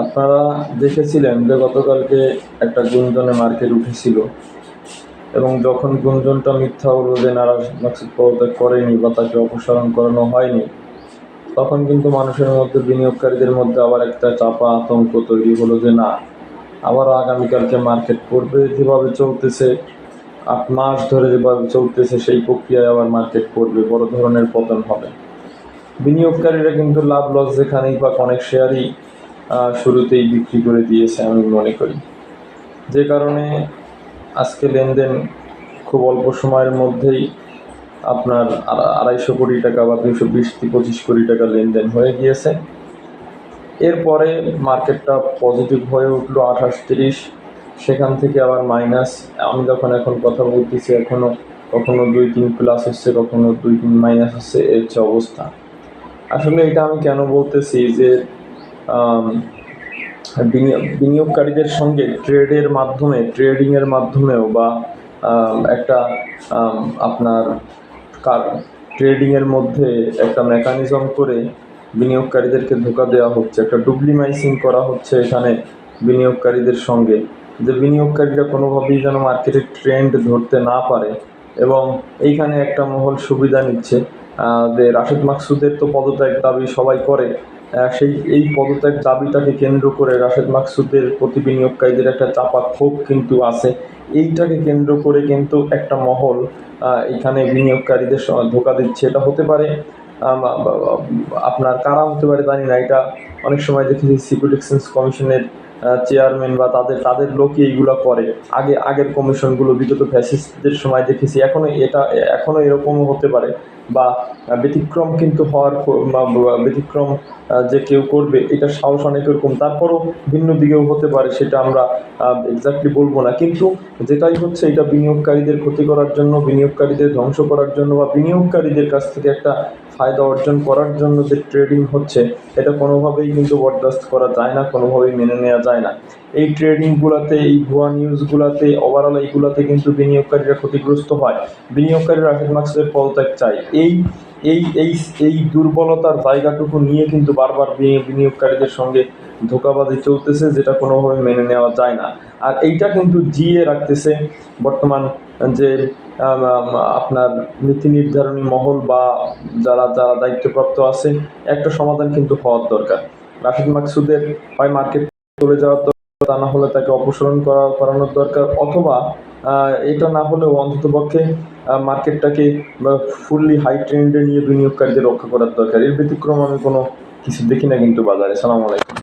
আপনারা দেখেছিলেন যে গতকালকে একটা গুঞ্জনে মার্কেট উঠেছিল এবং যখন গুঞ্জনটা মিথ্যা হলো যে নারাজ মাকসুদ পদত্যাগ করেনি বা তাকে অপসারণ করানো হয়নি, তখন কিন্তু মানুষের মধ্যে বিনিয়োগকারীদের মধ্যে আবার একটা চাপা আতঙ্ক তৈরি হলো যে না, আবার আগামীকালকে মার্কেট পড়বে যেভাবে চলতেছে, আট মাস ধরে যেভাবে চলতেছে সেই প্রক্রিয়ায় আবার মার্কেট পড়বে বড় ধরনের পতন হবে। বিনিয়োগকারীরা কিন্তু লাভ লস যেখানেই বা অনেক শেয়ারই শুরুতেই বিক্রি করে দিয়েছে আমি মনে করি। যে কারণে আজকে লেনদেন খুব অল্প সময়ের মধ্যেই আপনার আড়াইশো কোটি টাকা বা দুইশো বিশ পঁচিশ কোটি টাকা লেনদেন হয়ে গিয়েছে। এরপরে মার্কেটটা পজিটিভ হয়ে উঠল আঠাশ তিরিশ, সেখান থেকে আবার মাইনাস আমি যখন এখন কথা বলতেছি এখনও কখনো দুই তিন প্লাস হচ্ছে, কখনো দুই তিন মাইনাস হচ্ছে, এর হচ্ছে অবস্থা। আসলে এটা আমি কেন বলতেছি যে বিনিয়োগকারীদের সঙ্গে ট্রেডের মাধ্যমে, ট্রেডিংয়ের মাধ্যমেও বা একটা আপনার ট্রেডিংয়ের মধ্যে একটা মেকানিজম করে বিনিয়োগকারীদেরকে ধোকা দেওয়া হচ্ছে, একটা ডুপ্লিমাইসিং করা হচ্ছে এখানে বিনিয়োগকারীদের সঙ্গে, যে বিনিয়োগকারীরা কোনোভাবেই যেন মার্কেটের ট্রেন্ড ধরতে না পারে এবং এইখানে একটা মহল সুবিধা নিচ্ছে। রাশেদ মাকসুদের তো পদত্যাগ দাবি সবাই করে। সেই, এই পদত্যাগ দাবিটাকে কেন্দ্র করে রাশেদ মাকসুদের প্রতি বিনিয়োগকারীদের একটা চাপা ক্ষোভ কিন্তু আছে। এইটাকে কেন্দ্র করে কিন্তু একটা মহল এখানে বিনিয়োগকারীদের ধোকা দিচ্ছে। এটা হতে পারে আপনার কারা হতে পারে, জানি না। এটা অনেক সময় দেখেছি সিকিউরিটি এক্সচেঞ্জ কমিশনের চেয়ারম্যান বা তাদের তাদের লোকই এইগুলো করে। আগে, আগের কমিশনগুলো বিগত ফ্যাসিস্টদের সময় দেখেছি। এখনও এটা এখনও এরকমও হতে পারে। বা ব্যতিক্রম কিন্তু হওয়ার ব্যতিক্রম যে কেউ করবে, এটা সাহস অনেক রকম। তারপরও ভিন্ন দিকেও হতে পারে, সেটা আমরা এক্স্যাক্টলি বলব না। কিন্তু যেটাই হচ্ছে, এটা বিনিয়োগকারীদের ক্ষতি করার জন্য, বিনিয়োগকারীদের ধ্বংস করার জন্য, বা বিনিয়োগকারীদের কাছ থেকে একটা ফায়দা অর্জন করার জন্য যে ট্রেডিং হচ্ছে, এটা কোনোভাবেই কিন্তু বরদাস্ত করা যায় না, কোনোভাবেই মেনে নেওয়া যায় না। এই ট্রেডিংগুলোতে এই ভুয়া নিউজগুলোতে ওভারঅল এইগুলোতে কিন্তু বিনিয়োগকারীরা ক্ষতিগ্রস্ত হয়। বিনিয়োগকারীরা মাকসুদের পদত্যাগ চায়। এই এই এই এই দুর্বলতার জায়গাটুকু নিয়ে কিন্তু বারবার বিনিয়োগকারীদের সঙ্গে ধোকাবাজি চলতেছে, যেটা কোনোভাবে মেনে নেওয়া যায় না। আর এইটা কিন্তু জিয়ে রাখতেছে বর্তমান যে আপনার নীতি নির্ধারণী মহল বা যারা যারা দায়িত্বপ্রাপ্ত আছে একটা সমাধান কিন্তু হওয়ার দরকার। রাশিদ মাকসুদের হয় মার্কেট চলে যাওয়ার দরকার, তা না হলে তাকে অপসারণ করা, করানোর দরকার, অথবা এটা না হলেও অন্ততপক্ষে মার্কেটটাকে ফুললি হাই ট্রেন্ডে নিয়ে বিনিয়োগকারীদের রক্ষা করার দরকার। এর ব্যতিক্রম আমি কোনো কিছু দেখি না কিন্তু বাজারে। সালাম আলাইকুম।